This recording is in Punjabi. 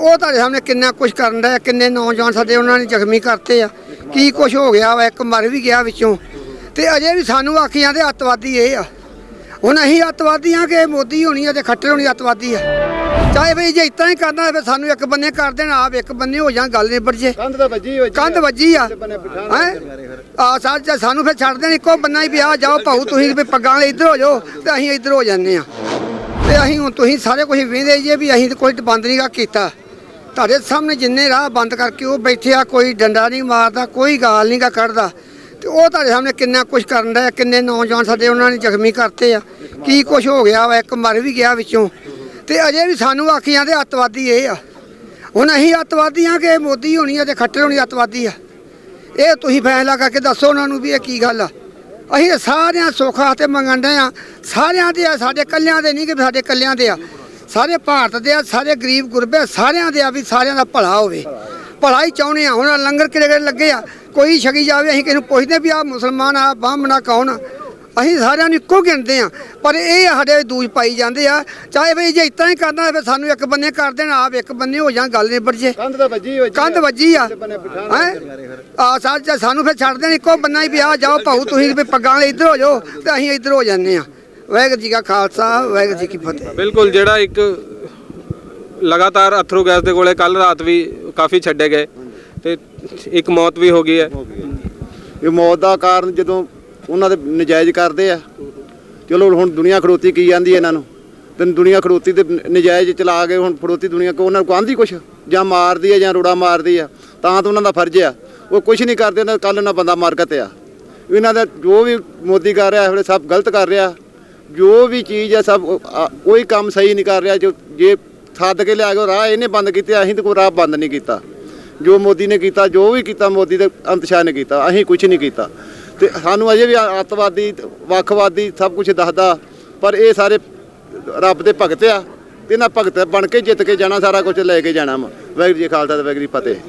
ਉਹ ਤੁਹਾਡੇ ਸਾਹਮਣੇ ਕਿੰਨਾ ਕੁਝ ਕਰਨ ਦਾ ਕਿੰਨੇ ਨੌਜਵਾਨ ਸਾਡੇ ਉਹਨਾਂ ਨੇ ਜ਼ਖਮੀ ਕਰਤੇ ਆ। ਕੀ ਕੁਝ ਹੋ ਗਿਆ ਵਾ ਇੱਕ ਮਰ ਵੀ ਗਿਆ ਵਿੱਚੋਂ। ਤੇ ਅਜੇ ਵੀ ਸਾਨੂੰ ਆਖੀ ਜਾਂਦੇ ਅੱਤਵਾਦੀ ਇਹ ਆ। ਹੁਣ ਅਸੀਂ ਅੱਤਵਾਦੀ ਆ ਕਿ ਮੋਦੀ ਹੋਣੀ ਆ ਤੇ ਖੱਟਰ ਹੋਣੀ ਅੱਤਵਾਦੀ ਆ। ਚਾਹੇ ਵੀ ਜੇ ਇਤਾਂ ਹੀ ਕਰਨਾ ਹੋਵੇ ਸਾਨੂੰ ਇੱਕ ਬੰਨੇ ਕਰ ਦੇਣ ਆਪ ਇੱਕ ਬੰਨੇ ਹੋ ਜਾਂ ਗੱਲ ਨਿਬੜ ਜੇ। ਕੰਧ ਤਾਂ ਵੱਜੀ ਹੋਈ ਕੰਧ ਵੱਜੀ ਆ। ਹੈ? ਆ ਸਾਜ ਸਾਨੂੰ ਫਿਰ ਛੱਡ ਦੇਣ ਇੱਕੋ ਬੰਨਾ ਹੀ ਵਿਆਹ ਜਾਓ ਭਾਊ ਤੁਸੀਂ ਵੀ ਪੱਗਾਂ ਵਾਲੇ ਇੱਧਰ ਹੋ ਜਾਓ ਤੇ ਅਸੀਂ ਇੱਧਰ ਹੋ ਜਾਂਦੇ ਆ। ਤੇ ਅਸੀਂ ਹੁਣ ਤੁਸੀਂ ਸਾਰੇ ਕੁਝ ਵੇਂਦੇ ਜੇ ਵੀ ਅਸੀਂ ਤਾਂ ਕੋਈ ਬੰਦ ਨਹੀਂਗਾ ਕੀਤਾ। ਤੁਹਾਡੇ ਸਾਹਮਣੇ ਜਿੰਨੇ ਰਾਹ ਬੰਦ ਕਰਕੇ ਉਹ ਬੈਠੇ ਆ, ਕੋਈ ਡੰਡਾ ਨਹੀਂ ਮਾਰਦਾ, ਕੋਈ ਗਾਲ ਨਹੀਂ ਗਾ ਕੱਢਦਾ। ਤੇ ਉਹ ਤੁਹਾਡੇ ਸਾਹਮਣੇ ਕਿੰਨਾ ਕੁਝ ਕਰਨ ਦਾ ਕਿੰਨੇ ਨੌਜਵਾਨ ਸਾਡੇ ਉਹਨਾਂ ਨੇ ਜ਼ਖਮੀ ਕਰਤੇ ਆ। ਕੀ ਕੁਝ ਹੋ ਗਿਆ ਵਾ, ਇੱਕ ਮਰ ਵੀ ਗਿਆ ਵਿੱਚੋਂ। ਤੇ ਅਜੇ ਵੀ ਸਾਨੂੰ ਆਖੀ ਜਾਂਦੇ ਅੱਤਵਾਦੀ ਇਹ ਆ। ਹੁਣ ਅਸੀਂ ਅੱਤਵਾਦੀ ਆ ਕਿ ਮੋਦੀ ਹੋਣੀ ਆ ਤੇ ਖੱਟਰ ਹੋਣੀ ਅੱਤਵਾਦੀ ਆ? ਇਹ ਤੁਸੀਂ ਫੈਸਲਾ ਕਰਕੇ ਦੱਸੋ ਉਹਨਾਂ ਨੂੰ ਵੀ ਇਹ ਕੀ ਗੱਲ ਆ। ਅਸੀਂ ਤਾਂ ਸਾਰਿਆਂ ਸੁੱਖ ਤੇ ਮੰਗਣ ਡਏ ਆ। ਸਾਰਿਆਂ ਦੇ ਆ, ਸਾਡੇ ਕੱਲਿਆਂ ਦੇ ਨਹੀਂ ਕਿ ਸਾਡੇ ਕੱਲਿਆਂ ਦੇ ਆ। ਸਾਰੇ ਭਾਰਤ ਦੇ ਆ ਸਾਰੇ ਗਰੀਬ ਗੁਰਬੇ ਸਾਰਿਆਂ ਦੇ ਆ ਵੀ ਸਾਰਿਆਂ ਦਾ ਭਲਾ ਹੋਵੇ। ਭਲਾ ਹੀ ਚਾਹੁੰਦੇ ਆ ਹੁਣ ਲੰਗਰ ਕਿਹੜੇ ਕਿਹੜੇ ਲੱਗੇ ਆ? ਕੋਈ ਛਕੀ ਜਾਵੇ ਅਸੀਂ ਕਿਸੇ ਨੂੰ ਪੁੱਛਦੇ ਵੀ ਆ ਮੁਸਲਮਾਨ ਆ ਬਾਹਮਣਾ ਕੌਣ ਅਸੀਂ ਸਾਰਿਆਂ ਨੂੰ ਇੱਕੋ ਗਿਣਦੇ ਆ। ਪਰ ਇਹ ਸਾਡੇ ਦੂਜ ਪਾਈ ਜਾਂਦੇ ਆ ਚਾਹੇ ਵੀ ਜੇ ਇਤਾਂ ਹੀ ਕਰਨਾ ਹੋਵੇ ਸਾਨੂੰ ਇੱਕ ਬੰਨੇ ਕਰ ਦੇਣ ਆਪ ਇੱਕ ਬੰਨੇ ਹੋ ਜਾਂ ਗੱਲ ਨਿਬੜ ਜੇ। ਕੰਧ ਤਾਂ ਵੱਜੀ ਹੋਈ ਕੰਧ ਵੱਜੀ ਆ। ਹੈ? ਆ ਸਾਜ ਸਾਨੂੰ ਫਿਰ ਛੱਡ ਦੇਣ ਇੱਕੋ ਬੰਨਾ ਹੀ ਵਿਆਹ ਜਾਓ ਭਾਊ ਤੁਸੀਂ ਵੀ ਪੱਗਾਂ ਵਾਲੇ ਇੱਧਰ ਹੋ ਜਾਓ ਤੇ ਅਸੀਂ ਇੱਧਰ ਹੋ ਜਾਂਦੇ ਆ। ਵਾਹਿਗੁਰੂ ਜੀ ਕਾ ਖਾਲਸਾ ਵਾਹਿਗੁਰੂ ਜੀ ਕੀ ਫਤਿਹ। ਬਿਲਕੁਲ ਜਿਹੜਾ ਇੱਕ ਲਗਾਤਾਰ ਅਥਰੂ ਗੈਸ ਦੇ ਕੋਲੇ ਕੱਲ ਰਾਤ ਵੀ ਕਾਫੀ ਛੱਡੇ ਗਏ ਤੇ ਇੱਕ ਮੌਤ ਵੀ ਹੋ ਗਈ ਹੈ। ਇਹ ਮੌਤ ਦਾ ਕਾਰਨ ਜਦੋਂ ਉਹਨਾਂ ਦੇ ਨਜਾਇਜ਼ ਕਰਦੇ ਆ ਚਲੋ ਹੁਣ ਦੁਨੀਆ ਖੜੋਤੀ ਕੀ ਜਾਂਦੀ ਇਹਨਾਂ ਨੂੰ? ਤੇ ਦੁਨੀਆ ਖੜੋਤੀ ਤੇ ਨ- ਨਜਾਇਜ਼ ਚਲਾ ਕੇ ਹੁਣ ਖੜੋਤੀ ਦੁਨੀਆ ਕੋ ਉਹਨਾਂ ਨੂੰ ਆਂਦੀ ਕੁਛ? ਜਾਂ ਮਾਰਦੀ ਆ ਜਾਂ ਰੋੜਾ ਮਾਰਦੀ ਆ ਤਾਂ ਤਾਂ ਉਹਨਾਂ ਦਾ ਫਰਜ਼ ਆ। ਉਹ ਕੁਛ ਨਹੀਂ ਕਰਦੇ ਉਹਨਾਂ ਕੱਲ ਉਹਨਾਂ ਬੰਦਾ ਮਾਰ ਆ। ਇਹਨਾਂ ਦਾ ਜੋ ਵੀ ਮੋਦੀ ਕਰ ਰਿਹਾ ਇਹ ਸਭ ਗਲਤ ਕਰ ਰਿਹਾ। ਜੋ ਵੀ ਚੀਜ਼ ਹੈ ਸਭ ਆ- ਕੋਈ ਕੰਮ ਸਹੀ ਨਹੀਂ ਕਰ ਰਿਹਾ, ਜੋ, ਜੇ ਸੱਦ ਕੇ ਲਿਆ ਕੇ ਰਾਹ ਇਹਨੇ ਬੰਦ ਕੀਤੇ, ਅਸੀਂ ਤਾਂ ਕੋਈ ਰਾਹ ਬੰਦ ਨਹੀਂ ਕੀਤਾ। ਜੋ ਮੋਦੀ ਨੇ ਕੀਤਾ, ਜੋ ਵੀ ਕੀਤਾ, ਮੋਦੀ ਦੇ ਅੰਤਸ਼ਾਹ ਨੇ ਕੀਤਾ, ਅਸੀਂ ਕੁਝ ਨਹੀਂ ਕੀਤਾ। ਤੇ ਸਾਨੂੰ ਅਜੇ ਵੀ ਅੱਤਵਾਦੀ, ਵੱਖਵਾਦੀ ਸਭ ਕੁਝ ਦੱਸਦਾ, ਪਰ ਇਹ ਸਾਰੇ ਰੱਬ ਦੇ ਭਗਤ ਆ, ਤੇ ਇਹਨਾਂ ਭਗਤ ਬਣ ਕੇ ਜਿੱਤ ਕੇ ਜਾਣਾ, ਸਾਰਾ ਕੁਝ ਲੈ ਕੇ ਜਾਣਾ ਵਾ। ਵਾਹਿਗੁਰੂ ਜੀ ਕਾ ਖਾਲਸਾ ਤੇ ਵਾਹਿਗੁਰੂ ਜੀ ਕੀ ਫਤਿਹ।